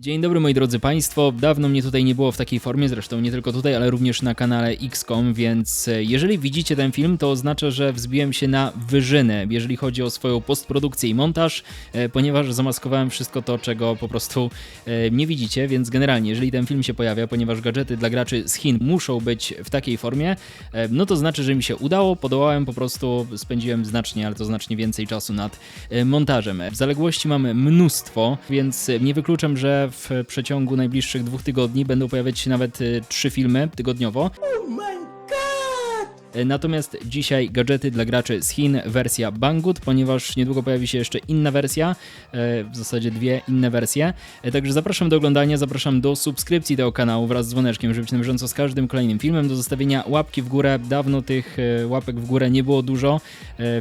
Dzień dobry moi drodzy Państwo, dawno mnie tutaj nie było w takiej formie, zresztą nie tylko tutaj, ale również na kanale XCOM, więc e, jeżeli widzicie ten film, to oznacza, że wzbiłem się na wyżynę, jeżeli chodzi o swoją postprodukcję i montaż, e, ponieważ zamaskowałem wszystko to, czego po prostu e, nie widzicie, więc generalnie, jeżeli ten film się pojawia, ponieważ gadżety dla graczy z Chin muszą być w takiej formie, no to znaczy, że mi się udało, podołałem po prostu, spędziłem znacznie, ale to znacznie więcej czasu nad montażem. W zaległości mamy mnóstwo, więc nie wykluczam, że w przeciągu najbliższych dwóch tygodni będą pojawiać się nawet y, trzy filmy tygodniowo. E, Natomiast dzisiaj gadżety dla graczy z Chin, wersja Banggood, ponieważ niedługo pojawi się jeszcze inna wersja, e, w zasadzie dwie inne wersje. E, Także zapraszam do oglądania, zapraszam do subskrypcji tego kanału wraz z dzwoneczkiem, żeby być na bieżąco z każdym kolejnym filmem, do zostawienia łapki w górę. Dawno tych e, łapek w górę nie było dużo,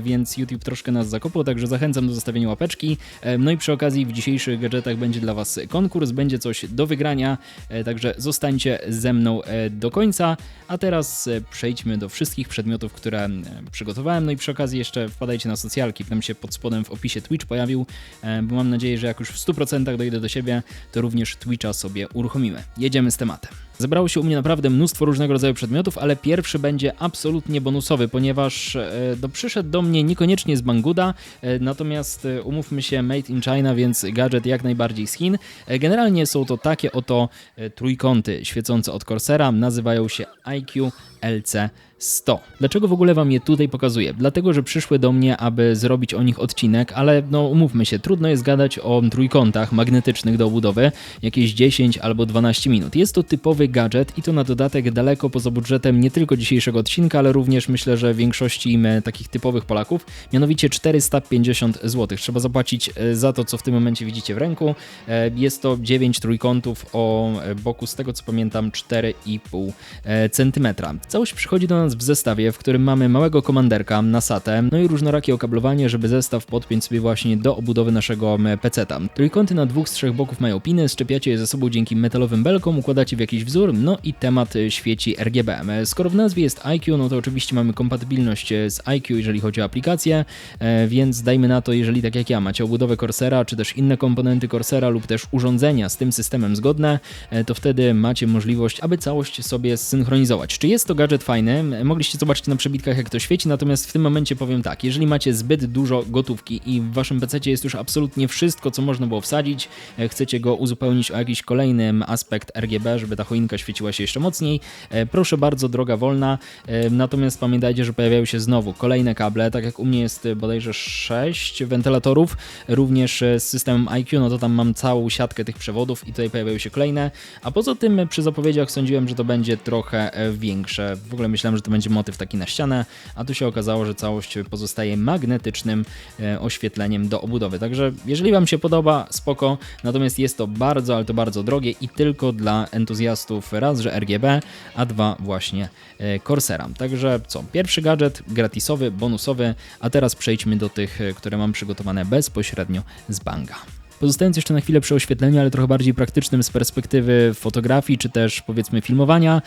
więc YouTube troszkę nas zakopał, także zachęcam do zostawienia łapeczki. No i przy okazji w dzisiejszych gadżetach będzie dla Was konkurs, będzie coś do wygrania, także zostańcie ze mną do końca. A teraz przejdźmy do wszystkich przedmiotów, które e, przygotowałem. No i przy okazji jeszcze wpadajcie na socjalki, tam się pod spodem w opisie Twitch pojawił, e, bo mam nadzieję, że jak już w 100% dojdę do siebie, to również Twitcha sobie uruchomimy. Jedziemy z tematem. Zebrało się u mnie naprawdę mnóstwo różnego rodzaju przedmiotów, ale pierwszy będzie absolutnie bonusowy, ponieważ e, no, przyszedł do mnie niekoniecznie z Banggood'a, e, natomiast e, umówmy się, made in China, więc gadżet jak najbardziej z Chin. Generalnie są to takie oto trójkąty świecące od Corsera, nazywają się IQ LC 100. Dlaczego w ogóle wam je tutaj pokazuję? Dlatego, że przyszły do mnie, aby zrobić o nich odcinek, ale no umówmy się, trudno jest gadać o trójkątach magnetycznych do obudowy jakieś 10 albo 12 minut. Jest to typowy gadżet i to na dodatek daleko poza budżetem nie tylko dzisiejszego odcinka, ale również myślę, że większości takich typowych Polaków, mianowicie 450 zł. Trzeba zapłacić e, za to, co w tym momencie widzicie w ręku. E, Jest to 9 trójkątów o e, boku, z tego co pamiętam, 4,5 e, cm. Całość przychodzi do nas w zestawie, w którym mamy małego komanderka na SATę, no i różnorakie okablowanie, żeby zestaw podpiąć sobie właśnie do obudowy naszego PC-ta. Trójkąty na dwóch z trzech boków mają piny, szczepiacie je ze sobą dzięki metalowym belkom, układacie w jakiś wzór, no i temat e, świeci RGB. Skoro w nazwie jest IQ, no to oczywiście mamy kompatybilność e, z IQ, jeżeli chodzi o aplikację, e, więc dajmy na to, jeżeli tak jak ja macie obudowę Corsera, czy też inne komponenty Corsera lub też urządzenia z tym systemem zgodne, to wtedy macie możliwość, aby całość sobie zsynchronizować. Czy jest to gadżet fajny? Mogliście zobaczyć na przebitkach, jak to świeci, natomiast w tym momencie powiem tak, jeżeli macie zbyt dużo gotówki i w waszym PC jest już absolutnie wszystko, co można było wsadzić, chcecie go uzupełnić o jakiś kolejny aspekt RGB, żeby ta choinka świeciła się jeszcze mocniej, e, proszę bardzo, droga wolna, e, natomiast pamiętajcie, że pojawiają się znowu kolejne kable, tak jak u mnie jest e, bodajże 6 wentylatorów, również z systemem IQ, no to tam mam całą siatkę tych przewodów i tutaj pojawiają się kolejne, a poza tym przy zapowiedziach sądziłem, że to będzie trochę większe, w ogóle myślałem, że to będzie motyw taki na ścianę, a tu się okazało, że całość pozostaje magnetycznym oświetleniem do obudowy, także jeżeli Wam się podoba, spoko, natomiast jest to bardzo, ale to bardzo drogie i tylko dla entuzjastów raz, że RGB, a dwa właśnie e, Corsera. Także co, pierwszy gadżet gratisowy, bonusowy, a teraz przejdźmy do tych, e, które mam przygotowane bezpośrednio z Banga. Pozostając jeszcze na chwilę przy oświetleniu, ale trochę bardziej praktycznym z perspektywy fotografii, czy też powiedzmy filmowania.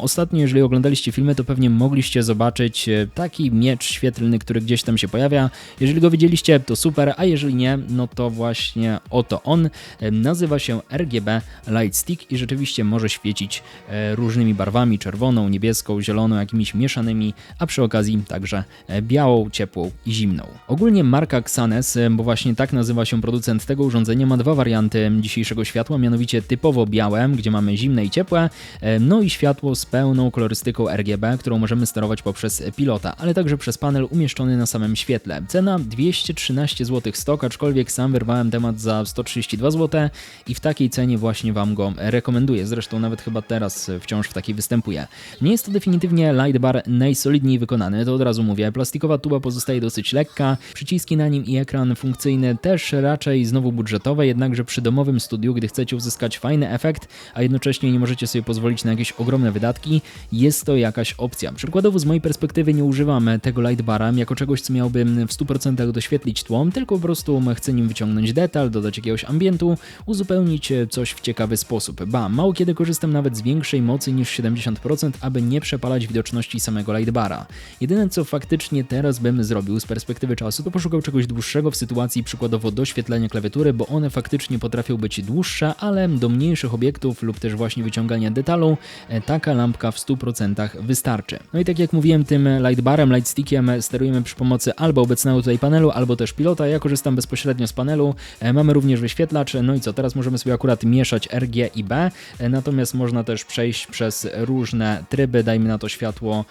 Ostatnio, jeżeli oglądaliście filmy, to pewnie mogliście zobaczyć e, taki miecz świetlny, który gdzieś tam się pojawia. Jeżeli go widzieliście, to super, a jeżeli nie, no to właśnie oto on. Nazywa się RGB Lightstick i rzeczywiście może świecić e, różnymi barwami, czerwoną, niebieską, zieloną, jakimiś mieszanymi, a przy okazji także e, białą, ciepłą i zimną. Ogólnie marka Xanes, bo właśnie tak nazywa się producent tego urządzenia, ma dwa warianty dzisiejszego światła, mianowicie typowo białe, gdzie mamy zimne i ciepłe, e, no i światło z pełną kolorystyką RGB, którą możemy sterować poprzez pilota, ale także przez panel umieszczony na samym świetle. Cena 213 zł stok, aczkolwiek sam wyrwałem temat za 132 zł i w takiej cenie właśnie Wam go rekomenduję. Zresztą nawet chyba teraz wciąż w takiej występuje. Nie jest to definitywnie lightbar najsolidniej wykonany, to od razu mówię. Plastikowa tuba pozostaje dosyć lekka, przyciski na nim i ekran funkcyjny też raczej znowu budżetowe, jednakże przy domowym studiu, gdy chcecie uzyskać fajny efekt, a jednocześnie nie możecie sobie pozwolić na jakieś ogromne wydatki, jest to jakaś opcja. Przykładowo z mojej perspektywy nie używam tego lightbara jako czegoś, co miałby w 100% doświetlić tło, tylko po prostu chcę nim wyciągnąć detal, dodać jakiegoś ambientu, uzupełnić coś w ciekawy sposób. Ba, mało kiedy korzystam nawet z większej mocy niż 70%, aby nie przepalać widoczności samego lightbara. Jedyne co faktycznie teraz bym zrobił z perspektywy czasu, to poszukał czegoś dłuższego w sytuacji przykładowo doświetlenia klawiatury klawiatury, bo one faktycznie potrafią być dłuższe, ale do mniejszych obiektów lub też właśnie wyciągania detalu e, taka lampka w 100% wystarczy. No i tak jak mówiłem, tym lightbarem, lightstickiem sterujemy przy pomocy albo obecnego tutaj panelu, albo też pilota. Ja korzystam bezpośrednio z panelu. E, mamy również wyświetlacz, no i co, teraz możemy sobie akurat mieszać RG i B, e, natomiast można też przejść przez różne tryby, dajmy na to światło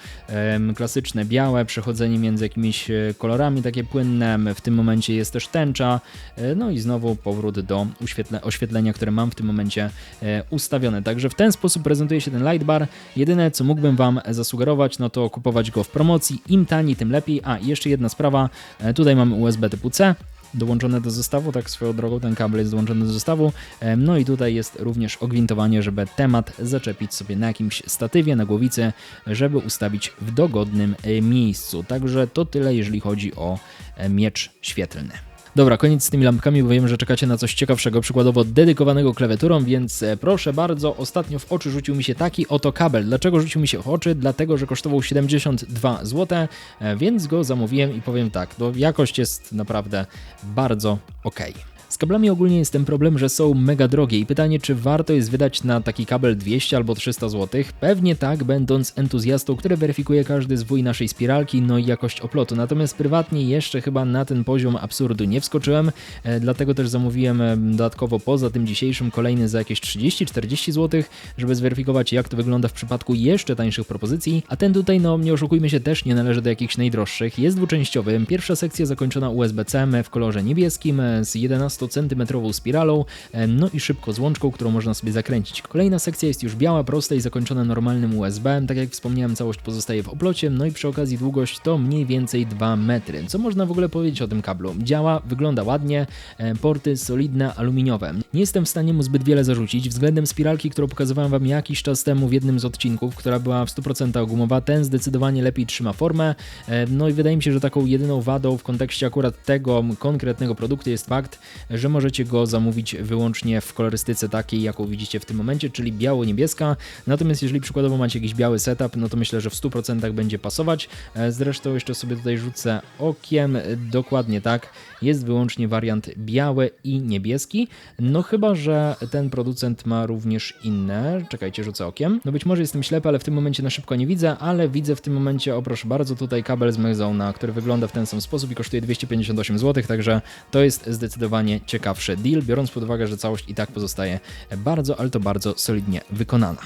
klasyczne, białe, przechodzenie między jakimiś kolorami takie płynne, w tym momencie jest też tęcza, no i znowu powrót do oświetlenia, które mam w tym momencie ustawione. Także w ten sposób prezentuje się ten lightbar. Jedyne co mógłbym Wam zasugerować, no to kupować go w promocji, im taniej, tym lepiej. A jeszcze jedna sprawa, e, tutaj mamy USB typu C, dołączone do zestawu, tak swoją drogą ten kabel jest dołączony do zestawu. E, no i tutaj jest również ogwintowanie, żeby temat zaczepić sobie na jakimś statywie, na głowicy, żeby ustawić w dogodnym e, miejscu. Także to tyle, jeżeli chodzi o miecz świetlny. Dobra, koniec z tymi lampkami, bo wiem, że czekacie na coś ciekawszego, przykładowo dedykowanego klawiaturą, więc e, proszę bardzo, ostatnio w oczy rzucił mi się taki oto kabel. Dlaczego rzucił mi się w oczy? Dlatego, że kosztował 72 zł, e, więc go zamówiłem i powiem tak, to jakość jest naprawdę bardzo ok. Kablami ogólnie jest ten problem, że są mega drogie i pytanie, czy warto jest wydać na taki kabel 200 albo 300 zł? Pewnie tak, będąc entuzjastą, który weryfikuje każdy zwój naszej spiralki, no i jakość oplotu. Natomiast prywatnie jeszcze chyba na ten poziom absurdu nie wskoczyłem, e, dlatego też zamówiłem e, dodatkowo poza tym dzisiejszym kolejny za jakieś 30-40 zł, żeby zweryfikować jak to wygląda w przypadku jeszcze tańszych propozycji, a ten tutaj, no nie oszukujmy się, też nie należy do jakichś najdroższych. Jest dwuczęściowy, pierwsza sekcja zakończona USB-C w kolorze niebieskim e, z 11 100 spiralą, no i szybko złączką, którą można sobie zakręcić. Kolejna sekcja jest już biała, prosta i zakończona normalnym USB. Tak jak wspomniałem, całość pozostaje w oplocie, no i przy okazji długość to mniej więcej 2 metry. Co można w ogóle powiedzieć o tym kablu? Działa, wygląda ładnie, porty solidne, aluminiowe. Nie jestem w stanie mu zbyt wiele zarzucić. Względem spiralki, którą pokazywałem Wam jakiś czas temu w jednym z odcinków, która była w 100% gumowa, ten zdecydowanie lepiej trzyma formę. No i wydaje mi się, że taką jedyną wadą w kontekście akurat tego konkretnego produktu jest fakt, że możecie go zamówić wyłącznie w kolorystyce takiej, jaką widzicie w tym momencie, czyli biało-niebieska. Natomiast jeżeli przykładowo macie jakiś biały setup, no to myślę, że w 100% będzie pasować. E, zresztą jeszcze sobie tutaj rzucę okiem, dokładnie tak, jest wyłącznie wariant biały i niebieski. No chyba, że ten producent ma również inne. Czekajcie, rzucę okiem. No być może jestem ślepy, ale w tym momencie na szybko nie widzę, ale widzę w tym momencie, o proszę bardzo, tutaj kabel z Mechzona, który wygląda w ten sam sposób i kosztuje 258 zł, także to jest zdecydowanie ciekawszy deal, biorąc pod uwagę, że całość i tak pozostaje bardzo, ale to bardzo solidnie wykonana.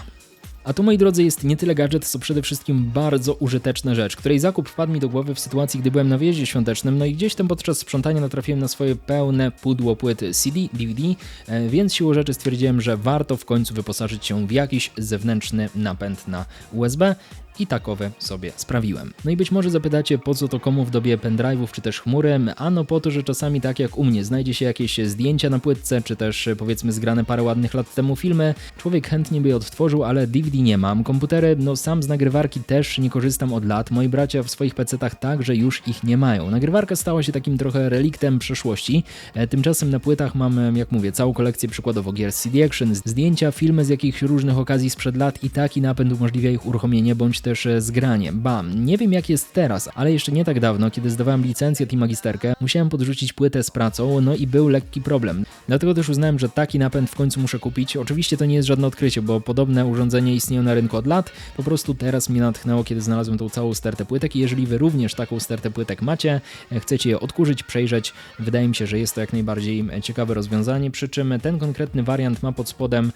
A tu, moi drodzy, jest nie tyle gadżet, co przede wszystkim bardzo użyteczna rzecz, której zakup wpadł mi do głowy w sytuacji, gdy byłem na wyjeździe świątecznym, no i gdzieś tam podczas sprzątania natrafiłem na swoje pełne pudło płyty CD, DVD, e, więc siłą rzeczy stwierdziłem, że warto w końcu wyposażyć się w jakiś zewnętrzny napęd na USB i takowe sobie sprawiłem. No i być może zapytacie, po co to komu w dobie pendrive'ów czy też chmury? Ano po to, że czasami tak jak u mnie znajdzie się jakieś zdjęcia na płytce, czy też powiedzmy zgrane parę ładnych lat temu filmy. Człowiek chętnie by je odtworzył, ale DVD nie mam. Komputery, no sam z nagrywarki też nie korzystam od lat. Moi bracia w swoich pecetach także już ich nie mają. Nagrywarka stała się takim trochę reliktem przeszłości. E, tymczasem na płytach mam, jak mówię, całą kolekcję przykładowo gier CD Action, zdjęcia, filmy z jakichś różnych okazji sprzed lat i taki napęd umożliwia ich uruchomienie bądź też e, zgranie. Bam, nie wiem jak jest teraz, ale jeszcze nie tak dawno, kiedy zdawałem licencjat i magisterkę, musiałem podrzucić płytę z pracą, no i był lekki problem. Dlatego też uznałem, że taki napęd w końcu muszę kupić. Oczywiście to nie jest żadne odkrycie, bo podobne urządzenia istnieją na rynku od lat. Po prostu teraz mnie natchnęło, kiedy znalazłem tą całą stertę płytek i jeżeli wy również taką stertę płytek macie, e, chcecie je odkurzyć, przejrzeć, wydaje mi się, że jest to jak najbardziej e, ciekawe rozwiązanie, przy czym ten konkretny wariant ma pod spodem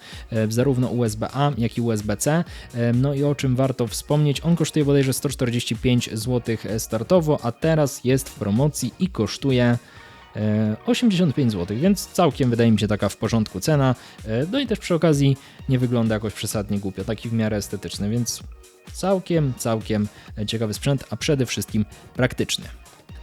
zarówno USB-A, jak i USB-C. No i o czym warto wspomnieć, on kosztuje bodajże 145 zł startowo, a teraz jest w promocji i kosztuje 85 zł, więc całkiem wydaje mi się taka w porządku cena. E, no i też przy okazji nie wygląda jakoś przesadnie głupio, taki w miarę estetyczny, więc całkiem, całkiem ciekawy sprzęt, a przede wszystkim praktyczny.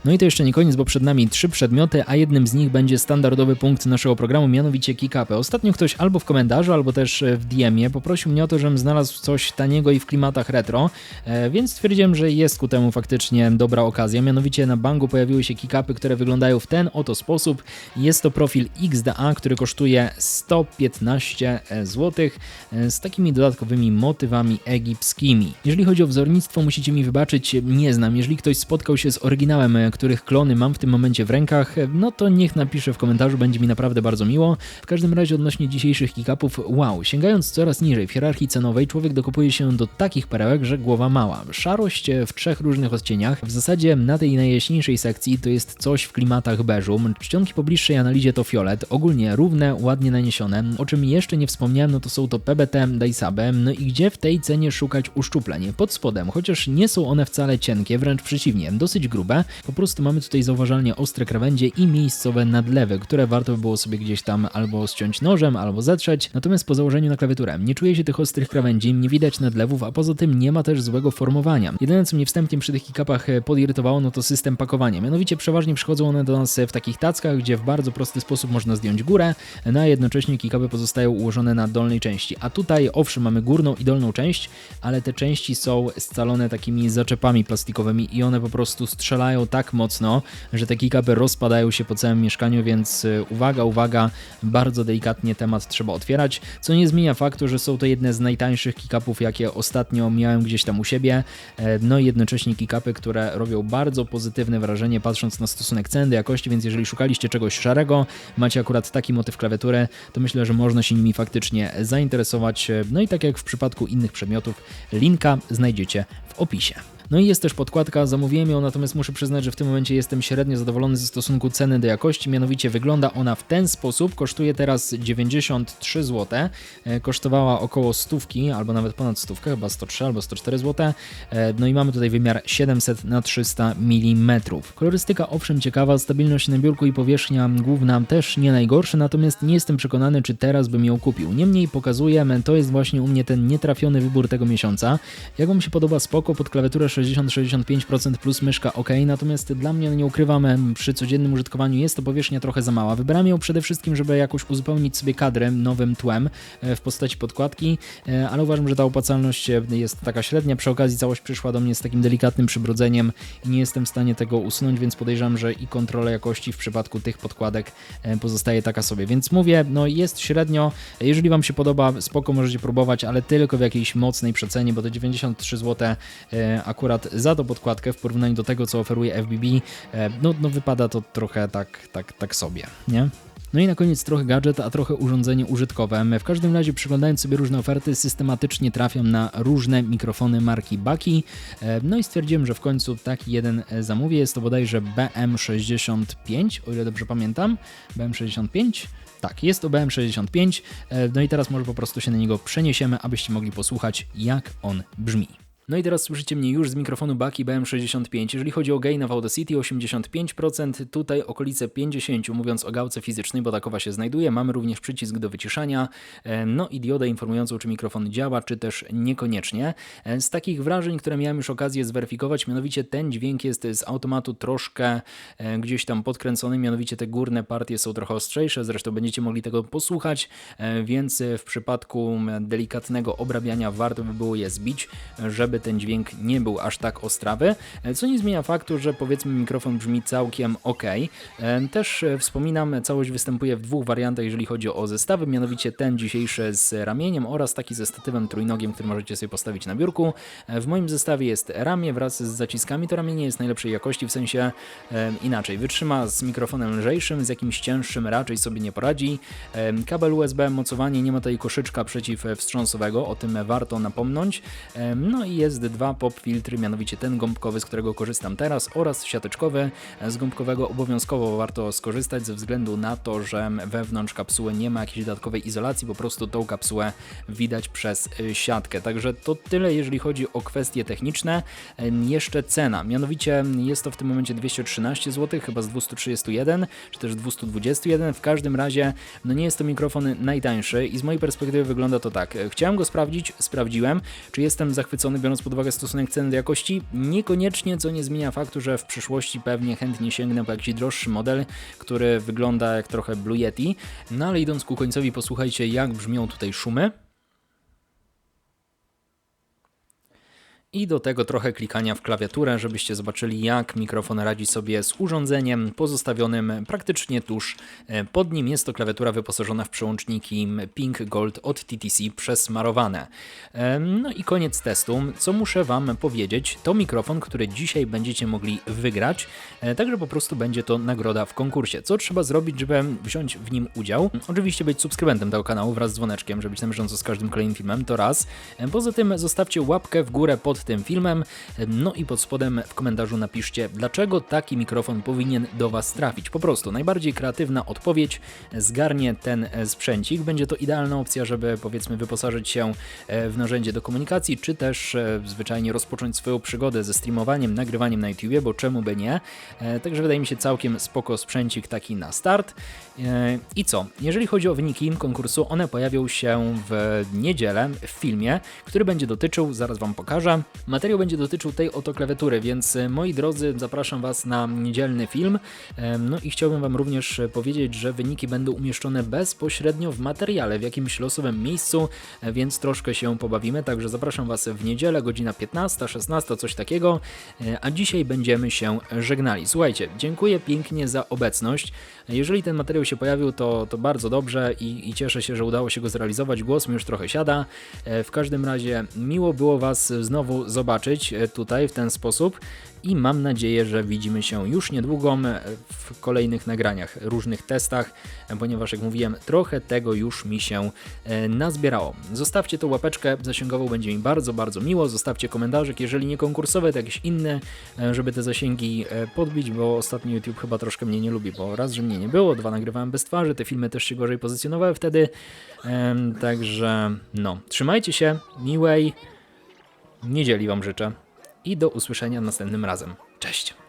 No i to jeszcze nie koniec, bo przed nami trzy przedmioty, a jednym z nich będzie standardowy punkt naszego programu, mianowicie kickupy. Ostatnio ktoś albo w komentarzu, albo też w DM-ie poprosił mnie o to, żebym znalazł coś taniego i w klimatach retro, e, więc stwierdziłem, że jest ku temu faktycznie dobra okazja. Mianowicie na bangu pojawiły się kickupy, które wyglądają w ten oto sposób. Jest to profil XDA, który kosztuje 115 zł e, z takimi dodatkowymi motywami egipskimi. Jeżeli chodzi o wzornictwo, musicie mi wybaczyć, nie znam. Jeżeli ktoś spotkał się z oryginałem których klony mam w tym momencie w rękach, no to niech napisze w komentarzu, będzie mi naprawdę bardzo miło. W każdym razie odnośnie dzisiejszych kickupów, wow, sięgając coraz niżej w hierarchii cenowej, człowiek dokopuje się do takich perełek, że głowa mała. Szarość w trzech różnych odcieniach. W zasadzie na tej najjaśniejszej sekcji to jest coś w klimatach beżu. Czcionki po bliższej analizie to fiolet, ogólnie równe, ładnie naniesione. O czym jeszcze nie wspomniałem, no to są to PBT, Daisabe, no i gdzie w tej cenie szukać uszczupleń? Pod spodem, chociaż nie są one wcale cienkie, wręcz przeciwnie, dosyć grube, po prostu mamy tutaj zauważalnie ostre krawędzie i miejscowe nadlewy, które warto by było sobie gdzieś tam albo ściąć nożem, albo zetrzeć. Natomiast po założeniu na klawiaturę nie czuje się tych ostrych krawędzi, nie widać nadlewów, a poza tym nie ma też złego formowania. Jedyne co mnie wstępnie przy tych kickupach podirytowało, no to system pakowania. Mianowicie przeważnie przychodzą one do nas w takich tackach, gdzie w bardzo prosty sposób można zdjąć górę, no a jednocześnie kickupy pozostają ułożone na dolnej części. A tutaj owszem mamy górną i dolną część, ale te części są scalone takimi zaczepami plastikowymi i one po prostu strzelają tak mocno, że te kickupy rozpadają się po całym mieszkaniu, więc y, uwaga, uwaga, bardzo delikatnie temat trzeba otwierać, co nie zmienia faktu, że są to jedne z najtańszych kickupów, jakie ostatnio miałem gdzieś tam u siebie, e, no i jednocześnie kickupy, które robią bardzo pozytywne wrażenie patrząc na stosunek ceny do jakości, więc jeżeli szukaliście czegoś szarego, macie akurat taki motyw klawiatury, to myślę, że można się nimi faktycznie zainteresować. No i tak jak w przypadku innych przedmiotów, linka znajdziecie w opisie. No i jest też podkładka, zamówiłem ją, natomiast muszę przyznać, że w tym momencie jestem średnio zadowolony ze stosunku ceny do jakości, mianowicie wygląda ona w ten sposób, kosztuje teraz 93 zł, e, kosztowała około stówki, albo nawet ponad stówkę, chyba 103 albo 104 zł, e, no i mamy tutaj wymiar 700 na 300 mm. Kolorystyka owszem ciekawa, stabilność na biurku i powierzchnia główna też nie najgorsze, natomiast nie jestem przekonany, czy teraz bym ją kupił. Niemniej pokazuję, to jest właśnie u mnie ten nietrafiony wybór tego miesiąca. Jak Wam się podoba spoko, pod klawiaturę 60-65% plus myszka ok, natomiast dla mnie, no nie ukrywam, przy codziennym użytkowaniu jest to powierzchnia trochę za mała. Wybrałem ją przede wszystkim, żeby jakoś uzupełnić sobie kadrę nowym tłem e, w postaci podkładki, e, ale uważam, że ta opłacalność e, jest taka średnia. Przy okazji całość przyszła do mnie z takim delikatnym przybrudzeniem i nie jestem w stanie tego usunąć, więc podejrzewam, że i kontrola jakości w przypadku tych podkładek pozostaje taka sobie. Więc mówię, no jest średnio. Jeżeli Wam się podoba, spoko możecie próbować, ale tylko w jakiejś mocnej przecenie, bo to 93 zł akurat akurat za tą podkładkę w porównaniu do tego, co oferuje FBB, e, no, no wypada to trochę tak, tak, tak sobie, nie? No i na koniec trochę gadżet, a trochę urządzenie użytkowe. W każdym razie przyglądając sobie różne oferty, systematycznie trafiam na różne mikrofony marki Baki. E, no i stwierdziłem, że w końcu taki jeden e, zamówię. Jest to bodajże BM65, o ile dobrze pamiętam. BM65? Tak, jest to BM65. No i teraz może po prostu się na niego przeniesiemy, abyście mogli posłuchać, jak on brzmi. No i teraz słyszycie mnie już z mikrofonu Baki BM65. Jeżeli chodzi o gain w Audacity 85%, tutaj okolice 50%, mówiąc o gałce fizycznej, bo takowa się znajduje. Mamy również przycisk do wyciszania, e, no i diodę informującą, czy mikrofon działa, czy też niekoniecznie. E, z takich wrażeń, które miałem już okazję zweryfikować, mianowicie ten dźwięk jest z automatu troszkę e, gdzieś tam podkręcony, mianowicie te górne partie są trochę ostrzejsze, zresztą będziecie mogli tego posłuchać, więc w przypadku delikatnego obrabiania warto by było je zbić, żeby żeby ten dźwięk nie był aż tak ostrawy, e, co nie zmienia faktu, że powiedzmy mikrofon brzmi całkiem ok. E, też e, wspominam, całość występuje w dwóch wariantach, jeżeli chodzi o zestawy, mianowicie ten dzisiejszy z ramieniem oraz taki ze statywem trójnogiem, który możecie sobie postawić na biurku. W moim zestawie jest ramię wraz z zaciskami, to ramię nie jest najlepszej jakości, w sensie inaczej, wytrzyma z mikrofonem lżejszym, z jakimś cięższym raczej sobie nie poradzi. Kabel USB, mocowanie, nie ma tutaj koszyczka przeciwwstrząsowego, o tym warto napomnieć. No i jest dwa pop filtry, mianowicie ten gąbkowy, z którego korzystam teraz oraz siateczkowy. Z gąbkowego obowiązkowo warto skorzystać ze względu na to, że wewnątrz kapsuły nie ma jakiejś dodatkowej izolacji, po prostu tą kapsułę widać przez y, siatkę. Także to tyle, jeżeli chodzi o kwestie techniczne. Jeszcze cena, mianowicie jest to w tym momencie 213 zł, chyba z 231 czy też 221. W każdym razie no nie jest to mikrofon najtańszy i z mojej perspektywy wygląda to tak. Chciałem go sprawdzić, sprawdziłem, czy jestem zachwycony biorąc pod uwagę stosunek ceny do jakości, niekoniecznie, co nie zmienia faktu, że w przyszłości pewnie chętnie sięgnę po jakiś droższy model, który wygląda jak trochę Blue Yeti. No ale idąc ku końcowi, posłuchajcie jak brzmią tutaj szumy. I do tego trochę klikania w klawiaturę, żebyście zobaczyli, jak mikrofon radzi sobie z urządzeniem pozostawionym praktycznie tuż e, pod nim. Jest to klawiatura wyposażona w przełączniki Pink Gold od TTC przesmarowane. E, No i koniec testu. Co muszę Wam powiedzieć, to mikrofon, który dzisiaj będziecie mogli wygrać, e, także po prostu będzie to nagroda w konkursie. Co trzeba zrobić, żeby wziąć w nim udział? Oczywiście być subskrybentem tego kanału wraz z dzwoneczkiem, żeby być na bieżąco z każdym kolejnym filmem, to raz. Poza tym zostawcie łapkę w górę pod tym filmem, no i pod spodem w komentarzu napiszcie, dlaczego taki mikrofon powinien do Was trafić. Po prostu najbardziej kreatywna odpowiedź zgarnie ten sprzęcik. Będzie to idealna opcja, żeby powiedzmy wyposażyć się e, w narzędzie do komunikacji, czy też e, zwyczajnie rozpocząć swoją przygodę ze streamowaniem, nagrywaniem na YouTubie, bo czemu by nie. E, Także wydaje mi się całkiem spoko sprzęcik taki na start. I co? Jeżeli chodzi o wyniki konkursu, one pojawią się w niedzielę w filmie, który będzie dotyczył, zaraz Wam pokażę, materiał będzie dotyczył tej oto klawiatury, więc e, moi drodzy, zapraszam Was na niedzielny film. No i chciałbym Wam również e, powiedzieć, że wyniki będą umieszczone bezpośrednio w materiale, w jakimś losowym miejscu, e, więc troszkę się pobawimy, także zapraszam Was w niedzielę, godzina 15, 16, coś takiego, a dzisiaj będziemy się żegnali. Słuchajcie, dziękuję pięknie za obecność. Jeżeli ten materiał się pojawił, to, to bardzo dobrze i, i cieszę się, że udało się go zrealizować. Głos mi już trochę siada. W każdym razie miło było Was znowu zobaczyć e, tutaj w ten sposób i mam nadzieję, że widzimy się już niedługo w kolejnych nagraniach, różnych testach, ponieważ jak mówiłem, trochę tego już mi się e, nazbierało. Zostawcie tą łapeczkę zasięgową, będzie mi bardzo, bardzo miło. Zostawcie komentarzyk, jeżeli nie konkursowe, to jakieś inne, e, żeby te zasięgi podbić, bo ostatnio YouTube chyba troszkę mnie nie lubi, bo raz, że mnie nie było, dwa nagrywałem bez twarzy, te filmy też się gorzej pozycjonowały wtedy, także no, trzymajcie się, miłej niedzieli Wam życzę i do usłyszenia następnym razem. Cześć!